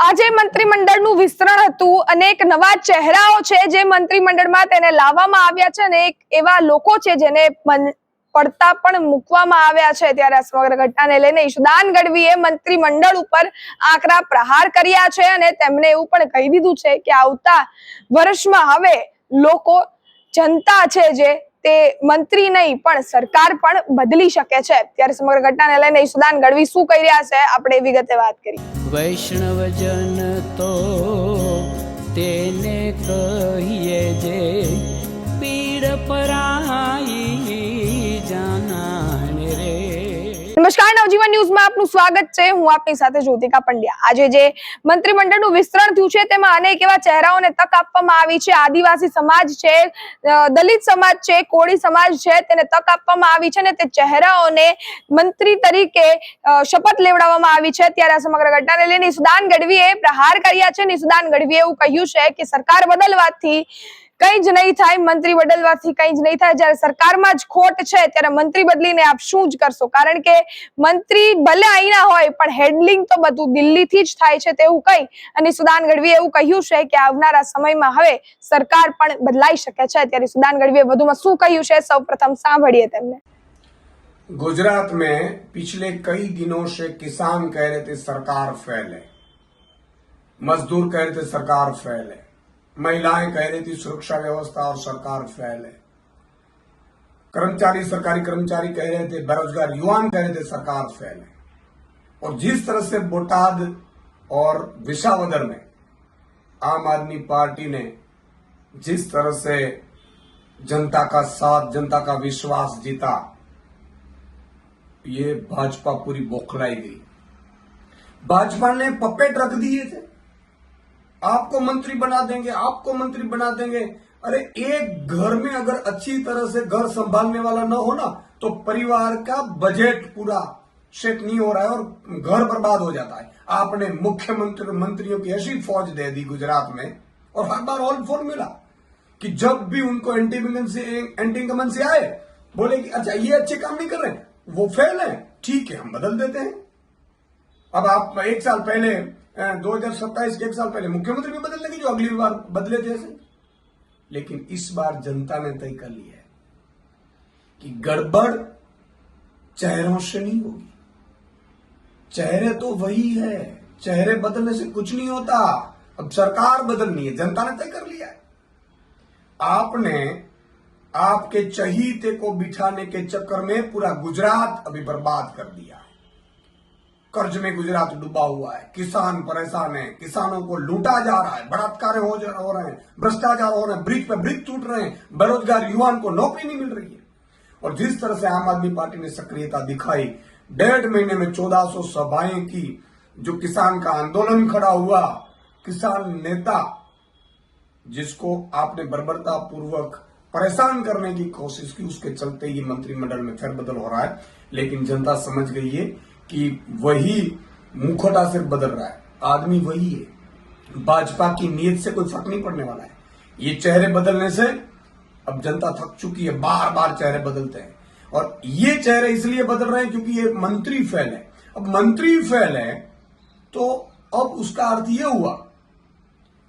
આજે મંત્રીમંડળનું વિસ્તરણ હતું અને એક નવા ચહેરાઓ છે જે મંત્રીમંડળમાં તેને લાવવામાં આવ્યા છે અને એક એવા લોકો છે જેને પડતા પણ મૂકવામાં આવ્યા છે ત્યારે આ સમગ્ર ઘટનાને લઈને ઈશુદાન ગઢવીએ મંત્રીમંડળ ઉપર આકરા પ્રહાર કર્યા છે અને તેમણે એવું પણ કહી દીધું છે કે આવતા વર્ષમાં હવે લોકો જનતા છે જે તે મંત્રી નહીં, પણ સરકાર પણ બદલી શકે છે. ત્યારે સમગ્ર ઘટનાને લઈને ઈશુદાન ગઢવી શું કહી રહ્યા છે? આપણે વિગતે વાત કરી વૈષ્ણવજન તો તેને કહીએ જે પીડ પરાઈ નમસ્કાર, નવજીવન ન્યૂઝમાં આપનું સ્વાગત છે. હું આપની સાથે જ્યોતિકા પંડ્યા. આજે જે મંત્રીમંડળનું વિસ્તરણ થયું છે, તેમાં અનેક એવા ચહેરાઓને તક આપવામાં આવી છે. આદિવાસી સમાજ છે દલિત સમાજ છે, કોળી સમાજ છે, તેને તક આપવામાં આવી છે અને તે ચહેરાઓને મંત્રી તરીકે શપથ લેવડાવવામાં આવી છે. ત્યારે આ સમગ્ર ઘટનાને લઈને સુદાન ગઢવીએ પ્રહાર કર્યા છે. નિસુદાન સુદાન ગઢવીએ એવું કહ્યું છે કે સરકાર બદલવાથી કઈ જ નહીં થાય મંત્રી બદલવાથી કઈ જ નહીં થાય જ્યારે સરકારમાં જ ખોટ છે ત્યારે મંત્રી બદલીને આપ શું જ કરશો કારણ કે મંત્રી ભલે અહીંના હોય પણ હેડલિંગ તો બધું દિલ્હીથી જ થાય છે તેવું કહી અને સુદાન ગઢવીએ એવું કહ્યું છે કે આવનારા સમયમાં હવે સરકાર પણ બદલાઈ શકે છે ત્યારે સુદાન ગઢવીએ વધુમાં શું કહ્યું છે સૌપ્રથમ સાંભળીએ તેમને गुजरात में पिछले कई दिनों से किसान कह रहे थे सरकार फेल है मजदूर कह रहे थे सरकार फेल है महिलाएँ कह रही थी, सुरक्षा व्यवस्था और सरकार फेल है। कर्मचारी सरकारी कर्मचारी कह रहे थे, बेरोजगार युवान कह रहे थे, सरकार फेल है। और जिस तरह से बोटाद और विशावदर में आम आदमी पार्टी ने जिस तरह से जनता का साथ, जनता का विश्वास जीता, ये भाजपा पूरी बौखलाई गई। भाजपा ने पपेट रख दिए थे। आपको मंत्री बना देंगे, आपको मंत्री बना देंगे। अरे, एक घर में अगर अच्छी तरह से घर संभालने वाला न हो ना तो परिवार का बजट पूरा सेट नहीं हो रहा है और घर बर्बाद हो जाता है। आपने मुख्यमंत्री, मंत्रियों की ऐसी फौज दे दी गुजरात में, और हर बार ऑल फॉर्मूला कि जब भी उनको एंटी एंटी आए, बोले कि अच्छा ये अच्छे काम नहीं कर रहे वो फेल है। ठीक है, हम बदल देते हैं। अब आप एक साल पहले दो हज़ार सत्ताईस के एक साल पहले मुख्यमंत्री भी बदलने की जो अगली बार बदले थे लेकिन इस बार जनता ने तय कर लिया है कि गड़बड़ चेहरों से नहीं होगी। चेहरे तो वही है। चेहरे बदलने से कुछ नहीं होता। अब सरकार बदलनी है। जनता ने तय कर लिया है। आपने आपके चहीते को बिठाने के चक्कर में पूरा गुजरात अभी बर्बाद कर दिया है। कर्ज में गुजरात डूबा हुआ है। किसान परेशान है। किसानों को लूटा जा रहा है। बलात्कार हो रहे हैं। भ्रष्टाचार हो रहे हैं। ब्रिज पे ब्रिज टूट रहे हैं। बेरोजगार युवाओं को नौकरी नहीं मिल रही है। और जिस तरह से आम आदमी पार्टी ने सक्रियता दिखाई, डेढ़ महीने में 1400 सभाएँ की, जो किसान का आंदोलन खड़ा हुआ, किसान नेता, जिसको आपने बर्बरता पूर्वक परेशान करने की कोशिश की, उसके चलते ये मंत्रिमंडल में फेरबदल हो रहा है। लेकिन जनता समझ गई है कि वही मुखौटा सिर्फ़ बदल रहा है। आदमी वही है। भाजपा की नीयत से कोई फ़र्क नहीं पड़ने वाला है। ये चेहरे बदलने से अब जनता थक चुकी है बार बार चेहरे बदलते हैं। और ये चेहरे इसलिए बदल रहे हैं क्योंकि ये मंत्री फैल है। अब मंत्री फैल है तो अब उसका अर्थ ये हुआ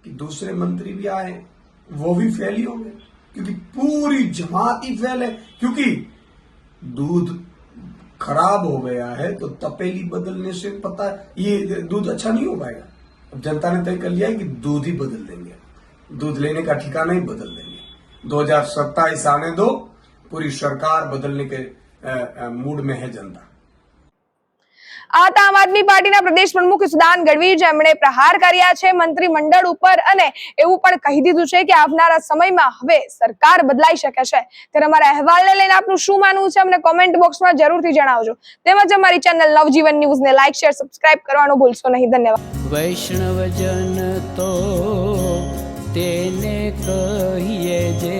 कि दूसरे मंत्री भी आए, वो भी फेल ही होंगे। क्योंकि पूरी जमात ही फेल है। क्योंकि दूध खराब हो गया है तो तपेली बदलने से पता ये दूध अच्छा नहीं हो पाएगा। अब जनता ने तय कर लिया है कि दूध ही बदल देंगे। दूध लेने का ठिकाना ही बदल देंगे। दो हज़ार सत्ताईस आने दो, पूरी सरकार बदलने के मूड में है जनता। આમ આદમી પાર્ટીના પ્રદેશ પ્રમુખ સુદાન ગઢવી જેમણે પ્રહાર કર્યા છે મંત્રીમંડળ ઉપર અને એવું પણ કહી દીધું છે કે આવનારા સમયમાં હવે સરકાર બદલાઈ શકે છે. ત્યારે અમારા અહેવાલને લઈને આપનું શું માનવું છે અમને કોમેન્ટ બોક્સમાં જરૂરથી જણાવજો. તેમજ અમારી ચેનલ નવજીવન ન્યૂઝને લાઈક શેર સબસ્ક્રાઇબ કરવાનું ભૂલશો નહીં. ધન્યવાદ. વૈષ્ણવજન તો તેને કહીએ જે